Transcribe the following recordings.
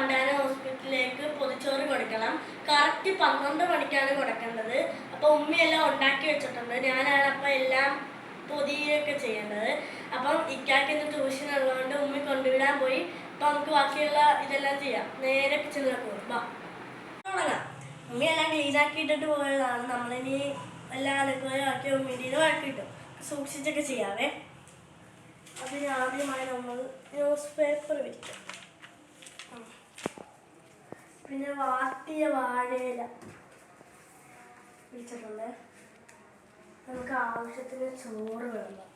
പണ്ടാര ഹോസ്പിറ്റലിലേക്ക് പൊതിച്ചോറ് കൊടുക്കണം. കറക്റ്റ് പന്ത്രണ്ട് മണിക്കാണ് കൊടുക്കേണ്ടത്. അപ്പോൾ ഉമ്മയെല്ലാം ഉണ്ടാക്കി വെച്ചിട്ടുണ്ട്. ഞാനാണ് അപ്പോൾ എല്ലാം പൊതിയൊക്കെ ചെയ്യേണ്ടത്. അപ്പം ഇക്കാക്ക് ഇന്ന് ട്യൂഷൻ ഉള്ളതുകൊണ്ട് ഉമ്മ കൊണ്ടുവിടാൻ പോയി. അപ്പൊ നമുക്ക് ബാക്കിയുള്ള ഇതെല്ലാം ചെയ്യാം. നേരെ കിച്ചണിലേക്ക് പോകും വാ. തുടങ്ങാം ഉമ്മയെല്ലാം ക്ലീൻ ആക്കിയിട്ടിട്ട് പോയതാണ്. നമ്മളിനി എല്ലാം അലക്കുകയും ആക്കി ഉമ്മയിൽ നിന്ന് സൂക്ഷിച്ചൊക്കെ ചെയ്യാവേ. അതിന് ആദ്യമായി നമ്മൾ ന്യൂസ് പേപ്പർ വിരിക്കും പിന്നെ വാട്ടിയ വാഴയില വിളിച്ചിട്ടുണ്ട്. നമുക്ക് ആവശ്യത്തിന് ചോറ് വേണം.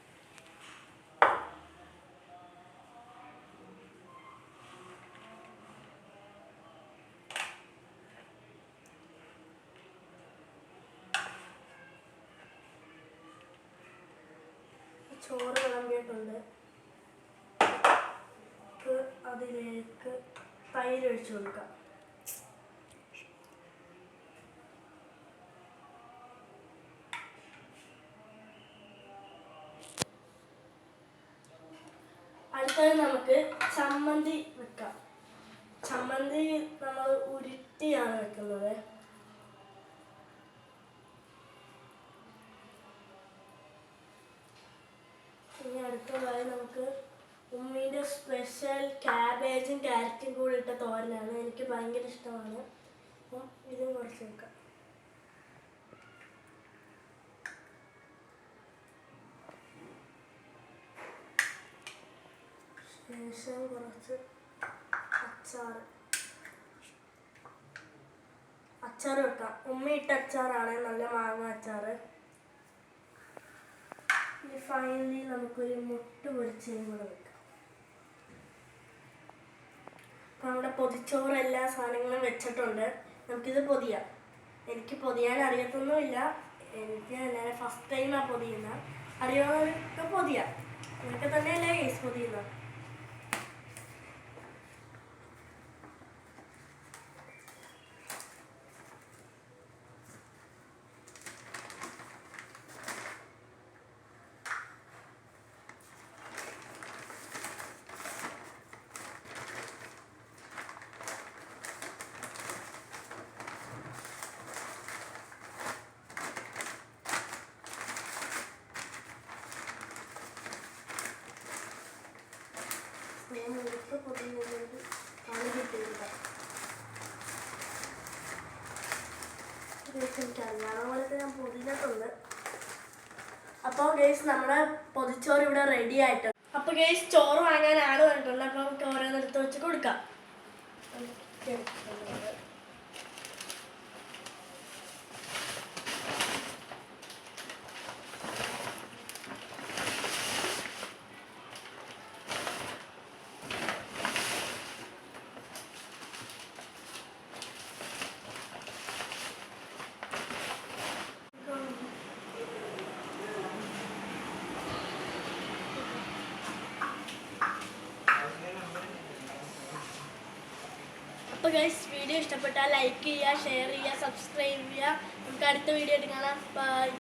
ചോറ് വിളമ്പിയിട്ടുണ്ട്. അതിലേക്ക് തൈര് ഒഴിച്ചു കൊടുക്കാം. അടുത്തത് നമുക്ക് ചമ്മന്തി വെക്കാം. ചമ്മന്തി നമ്മൾ ഉരുട്ടിയാണ് വെക്കുന്നത്. ഇനി അടുത്തതായി നമുക്ക് ഉമ്മീന്റെ സ്പെഷ്യൽ ക്യാബേജും ക്യാരറ്റും കൂടി ഇട്ട തോരനാണ്. എനിക്ക് ഭയങ്കര ഇഷ്ടമാണ്. അപ്പം ഇതും കുറച്ച് വെക്കാം. ശേഷം കുറച്ച് അച്ചാർ അച്ചാർ വെക്കാം. ഉമ്മ ഇട്ട അച്ചാറാണ് നല്ല മാങ്ങ അച്ചാർ ഇനി ഫൈനലി നമുക്കൊരു മുട്ട പൊരിച്ചതും കൂടെ വെക്കാം. അപ്പം നമ്മുടെ പൊതിച്ചോറ് എല്ലാ സാധനങ്ങളും വെച്ചിട്ടുണ്ട്. നമുക്കിത് പൊതിയാം. എനിക്ക് പൊതിയാൻ അറിയത്തൊന്നുമില്ല. എനിക്ക് ഞാൻ ഫസ്റ്റ് ടൈമാണ് പൊതിയുന്നത്. അറിയാവുന്നവർക്ക് പൊതിയാം. ഇതൊക്കെ തന്നെയല്ലേ കേസ് പൊതിയുന്നത്? മുഴുത്ത പൊതിയുന്നത് പണി കിട്ടിയില്ല അപ്പോൾ ഗേസ് നമ്മുടെ പൊതിച്ചോറ് ഇവിടെ റെഡി ആയിട്ടുണ്ട് അപ്പോൾ ഗേസ് ചോറ് വാങ്ങാൻ ആൾ വന്നിട്ടുണ്ട് അപ്പോൾ നമുക്ക് ഓരോന്നെടുത്ത് വെച്ച് കൊടുക്കാം. അപ്പോൾ ഗൈസ് വീഡിയോ ഇഷ്ടപ്പെട്ടാൽ ലൈക്ക് ചെയ്യുക ഷെയർ ചെയ്യുക സബ്സ്ക്രൈബ് ചെയ്യുക. നമുക്ക് അടുത്ത വീഡിയോ ആയിട്ട് കാണാം. ബൈ